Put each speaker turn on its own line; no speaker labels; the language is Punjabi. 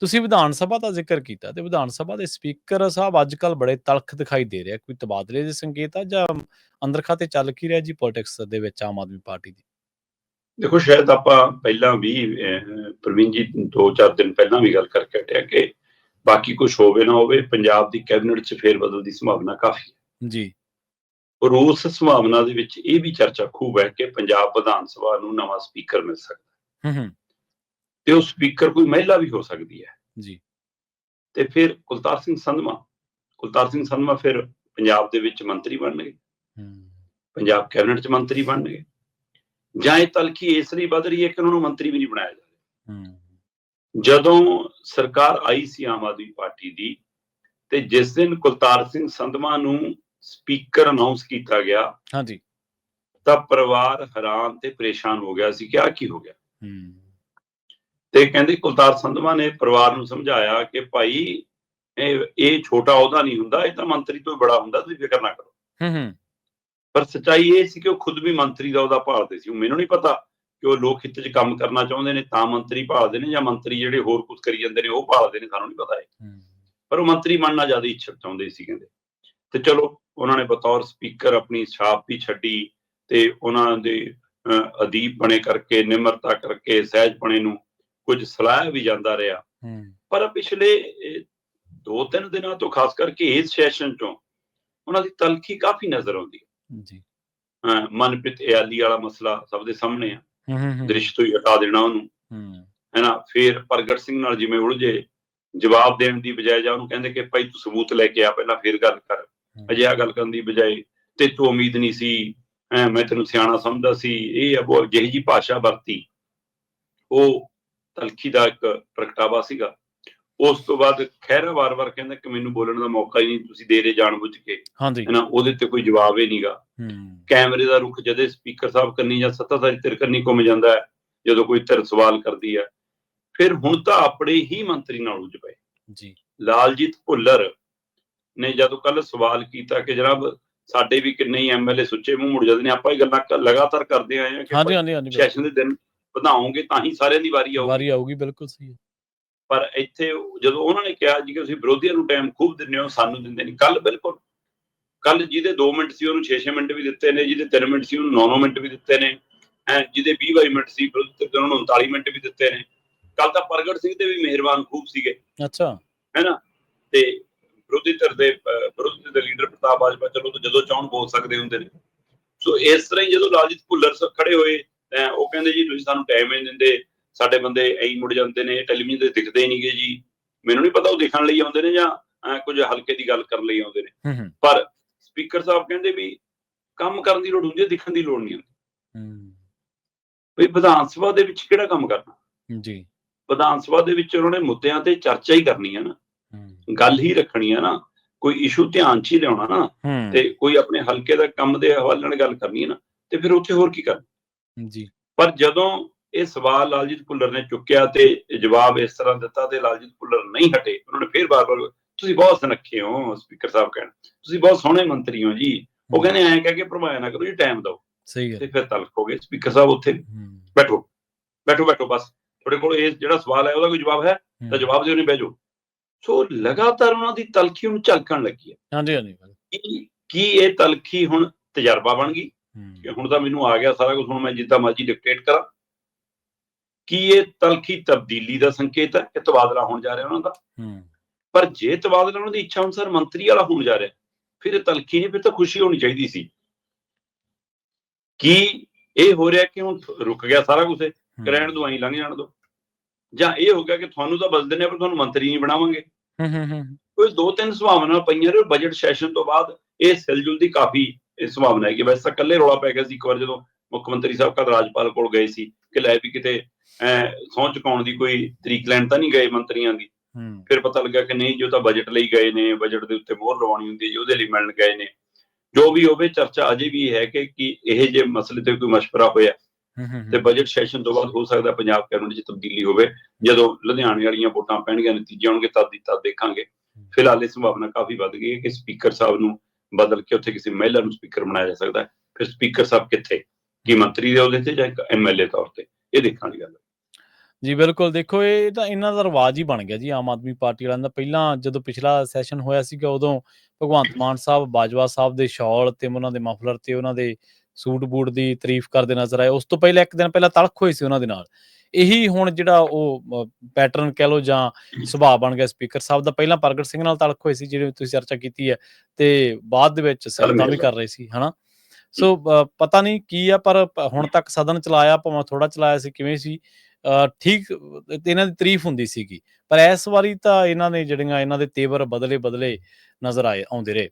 ਤੁਸੀਂ ਵਿਧਾਨ ਸਭਾ ਦਾ ਜ਼ਿਕਰ ਕੀਤਾ ਤੇ ਵਿਧਾਨ ਸਭਾ ਦੇ ਸਪੀਕਰ ਸਾਹਿਬ ਅੱਜ ਕੱਲ ਬੜੇ ਤਲਖ ਦਿਖਾਈ ਦੇ ਰਿਹਾ। ਕੋਈ ਤਬਾਦਲੇ ਦੇ ਸੰਕੇਤ ਆ ਜਾਂ ਅੰਦਰ ਖਾਤੇ ਚੱਲ ਕੀ ਰਿਹਾ ਜੀ ਪੋਲਿਟਿਕਸ ਦੇ ਵਿੱਚ ਆਮ ਆਦਮੀ ਪਾਰਟੀ ਦੀ?
ਦੇਖੋ ਸ਼ਾਇਦ ਆਪਾਂ ਪਹਿਲਾਂ ਵੀ ਪ੍ਰਵੀਨ ਜੀ ਦੋ ਚਾਰ ਦਿਨ ਪਹਿਲਾਂ ਵੀ ਗੱਲ ਕਰਕੇ ਹਟਿਆ ਕਿ ਬਾਕੀ ਕੁਝ ਹੋਵੇ ਨਾ ਹੋਵੇ ਪੰਜਾਬ ਦੀ ਕੈਬਨਿਟ 'ਚ ਫੇਰ ਬਦਲ ਦੀ ਸੰਭਾਵਨਾ ਕਾਫੀ ਹੈ।
ਜੀ।
ਔਰ ਉਸ ਸੰਭਾਵਨਾ ਦੇ ਵਿੱਚ ਇਹ ਵੀ ਚਰਚਾ ਖੂਬ ਹੈ ਕਿ ਪੰਜਾਬ ਵਿਧਾਨ ਸਭਾ ਨੂੰ ਨਵਾਂ ਸਪੀਕਰ ਮਿਲ ਸਕਦਾ।
ਹੂੰ ਹੂੰ।
ਤੇ ਉਹ ਸਪੀਕਰ ਕੋਈ ਮਹਿਲਾ ਵੀ ਹੋ ਸਕਦੀ ਹੈ।
ਜੀ।
ਤੇ ਫਿਰ ਕੁਲਤਾਰ ਸਿੰਘ ਸੰਧਵਾ ਕੁਲਤਾਰ ਸਿੰਘ ਸੰਧਵਾ ਫਿਰ ਪੰਜਾਬ ਦੇ ਵਿੱਚ ਮੰਤਰੀ ਬਣਨਗੇ।
ਹੂੰ।
ਪੰਜਾਬ ਕੈਬਨਿਟ 'ਚ ਮੰਤਰੀ ਬਣਨਗੇ। ਜਾਂ ਇਹ ਤਲਖੀ ਇਸ ਲਈ ਵੱਧ ਰਹੀ ਹੈ ਕਿ ਉਹਨਾਂ ਨੂੰ ਮੰਤਰੀ ਵੀ ਨਹੀਂ ਬਣਾਇਆ ਜਾ ਰਿਹਾ।
ਹੂੰ।
ਜਦੋਂ ਸਰਕਾਰ ਆਈ ਸੀ ਆਮ ਆਦਮੀ ਪਾਰਟੀ ਦੀ ਤੇ ਜਿਸ ਦਿਨ ਕੁਲਤਾਰ ਸਿੰਘ ਸੰਧਵਾ ਨੂੰ ਸਪੀਕਰ ਅਨਾਉਂਸ ਕੀਤਾ ਗਿਆ
ਹਾਂਜੀ
ਤਾਂ ਪਰਿਵਾਰ ਹੈਰਾਨ ਤੇ ਪਰੇਸ਼ਾਨ ਹੋ ਗਿਆ ਸੀ ਕਿ ਆ ਕੀ ਹੋ ਗਿਆ।
ਹੂੰ।
ਤੇ ਕਹਿੰਦੇ ਕੁਲਤਾਰ ਸੰਧਵਾ ਨੇ ਪਰਿਵਾਰ ਨੂੰ ਸਮਝਾਇਆ ਕਿ ਭਾਈ ਇਹ ਇਹ ਛੋਟਾ ਅਹੁਦਾ ਨਹੀਂ ਹੁੰਦਾ ਇਹ ਤਾਂ ਮੰਤਰੀ ਤੋਂ ਵੀ ਬੜਾ ਹੁੰਦਾ ਤੁਸੀਂ ਫਿਕਰ ਨਾ ਕਰੋ।
ਹੂੰ ਹੂੰ।
ਪਰ ਸੱਚਾਈ ਇਹ ਸੀ ਕਿ ਉਹ ਖੁਦ ਵੀ ਮੰਤਰੀ ਦਾ ਉਹਦਾ ਭਾਲਦੇ ਸੀ। ਉਹ ਮੈਨੂੰ ਨਹੀਂ ਪਤਾ ਕਿ ਉਹ ਲੋਕ ਹਿੱਤ 'ਚ ਕੰਮ ਕਰਨਾ ਚਾਹੁੰਦੇ ਨੇ ਤਾਂ ਮੰਤਰੀ ਭਾਲਦੇ ਨੇ ਜਾਂ ਮੰਤਰੀ ਜਿਹੜੇ ਹੋਰ ਕੁਝ ਕਰੀ ਜਾਂਦੇ ਨੇ ਉਹ ਭਾਲਦੇ ਨੇ ਸਾਨੂੰ ਨਹੀਂ ਪਤਾ ਇਹ।
ਹੂੰ।
ਪਰ ਉਹ ਮੰਤਰੀ ਬਣਨਾ ਜ਼ਿਆਦਾ ਇੱਛਾ ਚਾਹੁੰਦੇ ਸੀ ਕਹਿੰਦੇ। ਤੇ ਚਲੋ ਉਹਨਾਂ ਨੇ ਬਤੌਰ ਸਪੀਕਰ ਆਪਣੀ ਛਾਪ ਵੀ ਛੱਡੀ ਤੇ ਉਹਨਾਂ ਦੇ ਅਦੀਬ ਬਣੇ ਕਰਕੇ ਨਿਮਰਤਾ ਕਰਕੇ ਸਹਿਜਪਣੇ ਨੂੰ ਕੁਝ ਸਲਾਹ ਵੀ ਜਾਂਦਾ ਰਿਹਾ। ਪਰ ਪਿਛਲੇ ਅਹ, ਦੋ ਤਿੰਨ ਦਿਨਾਂ ਤੋਂ ਖਾਸ ਕਰਕੇ ਇਸ ਸੈਸ਼ਨ ਚੋਂ ਉਹਨਾਂ ਦੀ ਤਲਖੀ ਕਾਫੀ ਨਜ਼ਰ ਆਉਂਦੀ ਹੈ।
ਜੀ।
ਮਨਪ੍ਰੀਤ ਇਆਲੀ ਵਾਲਾ ਮਸਲਾ ਸਭ ਦੇ ਸਾਹਮਣੇ ਆ। ਦ੍ਰਿਸ਼ ਤੋਂ ਹੀ ਹਟਾ ਦੇਣਾ ਉਹਨੂੰ।
ਹੂੰ।
ਹੈਨਾ ਫਿਰ ਪ੍ਰਗਟ ਸਿੰਘ ਨਾਲ ਜਿਵੇਂ ਉਲਝੇ ਜਵਾਬ ਦੇਣ ਦੀ ਬਜਾਏ ਜਾਂ ਉਹਨੂੰ ਕਹਿੰਦੇ ਕਿ ਭਾਈ ਤੂੰ ਸਬੂਤ ਲੈ ਕੇ ਆ ਪਹਿਲਾਂ ਫਿਰ ਗੱਲ ਕਰ। ਅਜਿਹਾ ਗੱਲ ਕਰਨ ਦੀ ਬਜਾਏ ਤੇ ਤੂੰ ਉਮੀਦ ਨਹੀਂ ਸੀ ਮੈਂ ਤੈਨੂੰ ਸਿਆਣਾ ਸਮਝਦਾ ਸੀ ਇਹ ਅਬੋ ਜਿਹੀ ਜੀ ਭਾਸ਼ਾ ਵਰਤੀ। ਉਹ ਤਲਖੀ ਦਾ ਇੱਕ ਪ੍ਰਗਟਾਵਾ ਸੀਗਾ। ਉਸ ਤੋਂ ਬਾਅਦ ਖਹਿਰਾ ਵਾਰ-ਵਾਰ ਕਹਿੰਦਾ ਕਿ ਮੈਨੂੰ ਬੋਲਣ ਦਾ ਮੌਕਾ ਹੀ ਨਹੀਂ ਤੁਸੀਂ ਦੇ ਰਹੇ ਜਾਣਬੁੱਝ ਕੇ।
ਹਾਂਜੀ।
ਹੈਨਾ ਉਹਦੇ ਤੇ ਕੋਈ ਜਵਾਬ ਹੀ ਨਹੀਂਗਾ।
ਹੂੰ।
ਕੈਮਰੇ ਦਾ ਰੁਖ ਜਦੇ ਸਪੀਕਰ ਸਾਹਿਬ ਕਰਨੀ ਜਾਂ ਸੱਤਾਧਾਰੀ ਧਿਰ ਕਰਨੀ ਘੁੰਮ ਜਾਂਦਾ ਹੈ ਜਦੋਂ ਕੋਈ ਧਿਰ ਸਵਾਲ ਕਰਦੀ ਹੈ। ਫਿਰ ਹੁਣ ਤਾਂ ਆਪਣੇ ਹੀ ਮੰਤਰੀ ਨਾਲ ਉਲਝ ਪਏ।
ਜੀ।
ਲਾਲਜੀਤ ਭੁੱਲਰ ਨੇ ਜਦੋਂ ਕੱਲ ਸਵਾਲ ਕੀਤਾ ਕਿ ਜਨਾਬ ਸਾਡੇ ਵੀ ਕਿੰਨੇ ਹੀ ਐਮਐਲਏ ਸੁੱਚੇ ਮੂੰਹ ਮੁੜ ਜਾਂਦੇ ਨੇ ਆਪਾਂ ਇਹ ਗੱਲਾਂ ਲਗਾਤਾਰ ਕਰਦੇ ਆਏ ਹਾਂ ਕਿ
ਹਾਂਜੀ ਹਾਂਜੀ ਹਾਂਜੀ
ਸੈਸ਼ਨ ਦੇ ਦਿਨ ਵਧਾਓਗੇ ਤਾਂ ਹੀ ਸਾਰਿਆਂ ਦੀ ਵਾਰੀ ਆਊਗੀ।
ਵਾਰੀ ਆਊਗੀ ਬਿਲਕੁਲ ਸਹੀ ਹੈ।
ਪਰ ਇੱਥੇ ਜਦੋਂ ਉਹਨਾਂ ਨੇ ਕਿਹਾ ਜੀ ਕਿ ਤੁਸੀਂ ਵਿਰੋਧੀਆਂ ਨੂੰ ਟਾਈਮ ਖੂਬ ਦਿੰਦੇ ਹੋ ਸਾਨੂੰ ਦਿੰਦੇ ਨਹੀਂ। ਕੱਲ ਬਿਲਕੁਲ ਕੱਲ ਜਿਹਦੇ 2 ਮਿੰਟ ਸੀ ਉਹਨੂੰ 6-6 ਮਿੰਟ ਵੀ ਦਿੱਤੇ ਨੇ ਜਿਹਦੇ 3 ਮਿੰਟ ਸੀ ਉਹਨੂੰ 9-9 ਮਿੰਟ ਵੀ ਦਿੱਤੇ ਨੇ ਐ ਜਿਹਦੇ 20-22 ਮਿੰਟ ਸੀ ਵਿਰੋਧੀ ਉਹਨਾਂ ਨੂੰ 39 ਮਿੰਟ ਵੀ ਦਿੱਤੇ ਨੇ। ਕੱਲ ਤਾਂ ਪ੍ਰਗਟ ਸਿੰਘ ਦੇ ਵੀ ਮਿਹਰਬਾਨ ਖੂਬ ਸੀਗੇ।
ਅੱਛਾ।
ਹੈਨਾ ਤੇ ਵਿਰੋਧੀ ਧਿਰ ਦੇ ਵਿਰੋਧੀ ਦੇ ਲੀਡਰ ਪ੍ਰਤਾਪ ਬਾਜਪਾ ਚਲੋ ਤਾਂ ਜਦੋਂ ਚਾਹਣ ਬੋਲ ਸਕਦੇ ਹੁੰਦੇ ਨੇ। ਸੋ ਇਸ ਤਰ੍ਹਾਂ ਹੀ ਜਦੋਂ ਲਾਲਜੀਤ ਭੁੱਲਰ ਖੜੇ ਹੋਏ ਤਾਂ ਉਹ ਕਹਿੰਦੇ ਜੀ ਤੁਸੀਂ ਸਾਨੂੰ ਟਾਈਮ ਨਹੀਂ ਦਿੰਦੇ। ਸਾਡੇ ਬੰਦੇ ਐਂ ਮੁੜ ਜਾਂਦੇ ਨੇ ਟੈਲੀਵਿਜ਼ਨ ਤੇ ਦਿਖਦੇ ਨਹੀਂਗੇ ਜੀ। ਮੈਨੂੰ ਨਹੀਂ ਪਤਾ ਉਹ ਦਿਖਣ ਲਈ ਆਉਂਦੇ ਨੇ ਜਾਂ ਕੁਝ ਹਲਕੇ ਦੀ ਗੱਲ ਕਰਨ ਲਈ ਆਉਂਦੇ ਨੇ। ਪਰ ਸਪੀਕਰ ਸਾਹਿਬ ਕਹਿੰਦੇ ਵੀ ਕੰਮ ਕਰਨ ਦੀ ਲੋੜ ਹੁੰਦੀ ਹੈ ਦਿਖਣ ਦੀ ਲੋੜ ਨਹੀਂ ਹੁੰਦੀ। ਵੀ ਵਿਧਾਨ ਸਭਾ ਦੇ ਵਿੱਚ ਕਿਹੜਾ ਕੰਮ ਕਰਨਾ?
ਜੀ।
ਵਿਧਾਨ ਸਭਾ ਦੇ ਵਿੱਚ ਉਹਨਾਂ ਨੇ ਮੁੱਦਿਆਂ ਤੇ ਚਰਚਾ ਹੀ ਕਰਨੀ ਹੈ ਨਾ। ਗੱਲ ਹੀ ਰੱਖਣੀ ਹੈ ਨਾ। ਕੋਈ ਇਸ਼ੂ ਧਿਆਨ 'ਚ ਹੀ ਲਿਆਉਣਾ ਨਾ। ਤੇ ਕੋਈ ਆਪਣੇ ਹਲਕੇ ਦਾ ਕੰਮ ਦੇ ਹਵਾਲੇ ਨਾਲ ਗੱਲ ਕਰਨੀ ਹੈ ਨਾ। ਤੇ ਫਿਰ ਉੱਥੇ ਹੋਰ ਕੀ ਕਰਨਾ?
ਜੀ।
ਪਰ ਜਦੋਂ ਇਹ ਸਵਾਲ ਲਾਲਜੀਤ ਭੁੱਲਰ ਨੇ ਚੁੱਕਿਆ ਤੇ ਜਵਾਬ ਇਸ ਤਰ੍ਹਾਂ ਦਿੱਤਾ ਤੇ ਲਾਲਜੀਤ ਭੁੱਲਰ ਨਹੀਂ ਹਟੇ ਉਹਨਾਂ ਨੇ ਫਿਰ ਬਾਰ-ਬਾਰ ਤੁਸੀਂ ਬਹੁਤ ਸੁਨੱਖੇ ਹੋ ਸਪੀਕਰ ਸਾਹਿਬ ਕਹਿਣ ਤੁਸੀਂ ਬਹੁਤ ਸੋਹਣੇ ਮੰਤਰੀ ਹੋ ਜੀ। ਉਹ ਕਹਿੰਦੇ ਐਂ ਕਹਿ ਕੇ ਭਰਮਾਇਆ ਨਾ ਕਰੋ ਜੀ ਟਾਈਮ ਦਿਓ।
ਸਹੀ ਹੈ
ਤੇ ਫਿਰ ਤਲਖ ਹੋ ਗਏ ਸਪੀਕਰ ਸਾਹਿਬ ਉੱਥੇ ਬੈਠੋ ਬੈਠੋ ਬੈਠੋ ਬਸ। ਤੁਹਾਡੇ ਕੋਲ ਇਹ ਜਿਹੜਾ ਸਵਾਲ ਹੈ ਉਹਦਾ ਕੋਈ ਜਵਾਬ ਹੈ? ਤਾਂ। ਜਵਾਬ ਦਿਓ ਨਹੀਂ ਬਹਿ ਸੋ ਲਗਾਤਾਰ ਉਹਨਾਂ ਦੀ ਤਲਖੀ ਨੂੰ ਝਲਕਣ ਲੱਗੀ ਹੈ।
ਹਾਂਜੀ ਹਾਂਜੀ।
ਕੀ ਕੀ ਇਹ ਤਲਖੀ ਹੁਣ ਤਜਰਬਾ ਬਣ ਗਈ? ਕਿ ਹੁਣ ਤਾਂ ਮੈਨੂੰ ਆ ਗਿਆ ਸਾਰਾ ਕੁਝ ਹੁਣ ਮੈਂ ਜਿੱਦਾਂ ਮਰਜ਼ੀ ਡਿਕਟੇਟ ਕਰਾਂ। ਕੀ ਇਹ ਤਲਖੀ ਤਬਦੀਲੀ ਦਾ ਸੰਕੇਤ ਹੈ? ਕਿ ਤਬਾਦਲਾ ਹੋਣ ਜਾ ਰਿਹਾ ਉਹਨਾਂ ਦਾ।
ਹੂੰ।
ਪਰ ਜੇ ਤਬਾਦਲਾ ਉਹਨਾਂ ਦੀ ਇੱਛਾ ਅਨੁਸਾਰ ਮੰਤਰੀ ਵਾਲਾ ਹੋਣ ਜਾ ਰਿਹਾ ਫਿਰ ਇਹ ਤਲਖੀ ਨਹੀਂ ਫਿਰ ਤਾਂ ਖੁਸ਼ੀ ਹੋਣੀ ਚਾਹੀਦੀ ਸੀ। ਕੀ ਇਹ ਹੋ ਰਿਹਾ ਕਿ ਹੁਣ ਰੁਕ ਗਿਆ ਸਾਰਾ ਕੁਝ ਰਹਿਣ ਦੋ ਐਂ ਲੰਘ ਜਾਣ ਦੋ। ਜਾਂ ਇਹ ਹੋ ਗਿਆ ਕਿ ਤੁਹਾਨੂੰ ਤਾਂ ਬਦਲ ਦਿੰਦੇ ਆ ਪਰ ਤੁਹਾਨੂੰ ਮੰਤਰੀ ਨਹੀਂ ਬਣਾਵਾਂਗੇ।
ਹੂੰ ਹੂੰ ਹੂੰ।
ਕੋਈ ਦੋ ਤਿੰਨ ਸੰਭਾਵਨਾਵਾਂ ਪਈਆਂ ਨੇ ਬਜਟ ਸੈਸ਼ਨ ਤੋਂ ਬਾਅਦ ਇਹ ਸਿਲਜੁਲ ਦੀ ਕਾਫੀ ਇਹ ਸੰਭਾਵਨਾ ਹੈ। ਕਿ ਵੈਸੇ ਤਾਂ ਇਕੱਲੇ ਰੌਲਾ ਪੈ ਗਿਆ ਸੀ ਇੱਕ ਵਾਰ ਜਦੋਂ ਮੁੱਖ ਮੰਤਰੀ ਸਾਹਿਬ ਕਦ ਰਾਜਪਾਲ ਕੋਲ ਗਏ ਸੀ ਕਿ ਲੈ ਵੀ ਕਿਤੇ ਸਹੁੰ ਚੁਕਾਉਣ ਦੀ ਕੋਈ ਤਰੀਕ ਲੈਣ ਤਾਂ ਨਹੀਂ ਗਏ ਮੰਤਰੀਆਂ ਦੀ। ਫਿਰ ਪਤਾ ਲੱਗਾ ਕਿ ਨਹੀਂ ਜੋ ਤਾਂ ਬਜਟ ਲਈ ਗਏ ਨੇ ਬਜਟ ਦੇ ਉੱਤੇ ਮੋਹਰ ਲਵਾਉਣੀ ਹੁੰਦੀ ਹੈ ਜੀ ਉਹਦੇ ਲਈ ਮਿਲਣ ਗਏ ਨੇ। ਜੋ ਵੀ ਹੋਵੇ ਚਰਚਾ ਅਜੇ ਵੀ ਹੈ ਕਿ ਕੀ ਇਹ ਜੇ ਮਸਲੇ ਤੇ ਕੋਈ ਮਸ਼ਵਰਾ ਹੋਇਆ ਤੇ ਬਜਟ ਸੈਸ਼ਨ ਤੋਂ ਬਾਅਦ ਹੋ ਸਕਦਾ ਪੰਜਾਬ ਕੈਬਨਿਟ 'ਚ ਤਬਦੀਲੀ ਹੋਵੇ। ਜਦੋਂ ਲੁਧਿਆਣੇ ਵਾਲੀਆਂ ਵੋਟਾਂ ਪੈਣਗੀਆਂ ਨਤੀਜੇ ਆਉਣਗੇ ਤਦ ਦੀ ਤਦ ਦੇਖਾਂਗੇ। ਫਿਲਹਾਲ ਇਹ ਸੰਭਾਵਨਾ ਕਾਫੀ ਵੱਧ ਗਈ ਹੈ ਕਿ ਸਪੀਕਰ ਸਾਹਿਬ ਨੂੰ ਬਦਲ ਕੇ ਉੱਥੇ ਕਿਸੇ ਮਹਿਲਾ ਨੂੰ ਸਪੀਕਰ ਬਣਾਇਆ ਜਾ ਸਕਦਾ ਹੈ। ਫਿਰ ਸਪੀਕਰ ਸਾਹਿਬ ਕਿੱਥੇ? ਕੀ ਮੰਤਰੀ ਦੇ ਅਹੁਦੇ ਤੇ ਜਾਂ ਇੱਕ ਐਮਐਲਏ ਤੌਰ ਤੇ? ਇਹ ਦੇਖਣ ਵਾਲੀ ਗੱਲ ਹੈ।
ਜੀ, ਬਿਲਕੁਲ। ਦੇਖੋ, ਇਹ ਤਾਂ ਇਹਨਾਂ ਦਾ ਰਿਵਾਜ ਹੀ ਬਣ ਗਿਆ ਜੀ, ਆਮ ਆਦਮੀ ਪਾਰਟੀ ਵਾਲਿਆਂ ਦਾ। ਪਹਿਲਾਂ ਜਦੋਂ ਪਿਛਲਾ ਸੈਸ਼ਨ ਹੋਇਆ ਸੀਗਾ, ਉਦੋਂ ਭਗਵੰਤ ਮਾਨ ਸਾਹਿਬ, ਬਾਜਵਾ ਸਾਹਿਬ ਦੇ ਸ਼ਾਲ ਤੇ ਉਹਨਾਂ ਦੇ ਮਫਲਰ ਤੇ ਉਹਨਾਂ ਦੇ ਸੂਟ ਬੂਟ ਦੀ ਤਾਰੀਫ ਕਰਦੇ ਨਜ਼ਰ ਆਏ। ਉਸ ਤੋਂ ਪਹਿਲਾਂ, ਇੱਕ ਦਿਨ ਪਹਿਲਾਂ ਤਲਖ ਹੋਈ ਸੀ ਉਹਨਾਂ ਦੇ ਨਾਲ। ਇਹੀ ਹੁਣ ਜਿਹੜਾ ਉਹ ਪੈਟਰਨ ਕਹਿ ਲੋ ਜਾਂ ਸੁਭਾਅ ਬਣ ਗਿਆ ਸਪੀਕਰ ਸਾਹਿਬ ਦਾ ਪਹਿਲਾਂ ਪ੍ਰਗਟ ਸਿੰਘ ਨਾਲ ਤਲਖ ਹੋਈ ਸੀ ਜਿਹੜੇ ਤੁਸੀਂ ਚਰਚਾ ਕੀਤੀ ਹੈ ਤੇ ਬਾਅਦ ਦੇ ਵਿੱਚ ਸਿਫਤਾਂ ਵੀ ਕਰ ਰਹੇ ਸੀ ਹਨਾ? ਸੋ ਪਤਾ ਨਹੀਂ ਕੀ ਆ ਪਰ ਹੁਣ ਤੱਕ ਸਦਨ ਚਲਾਇਆ ਭਾਵੇਂ ਥੋੜਾ ਚਲਾਇਆ ਸੀ ਕਿਵੇਂ ਸੀ ਠੀਕ ਇਹਨਾਂ ਦੀ ਤਾਰੀਫ ਹੁੰਦੀ ਸੀਗੀ ਪਰ ਇਸ ਵਾਰੀ ਤਾਂ ਇਹਨਾਂ ਨੇ ਜਿਹੜੀਆਂ ਇਹਨਾਂ ਦੇ ਤੇਵਰ ਬਦਲੇ ਬਦਲੇ ਨਜ਼ਰ ਆਏ ਆਉਂਦੇ ਰਹੇ।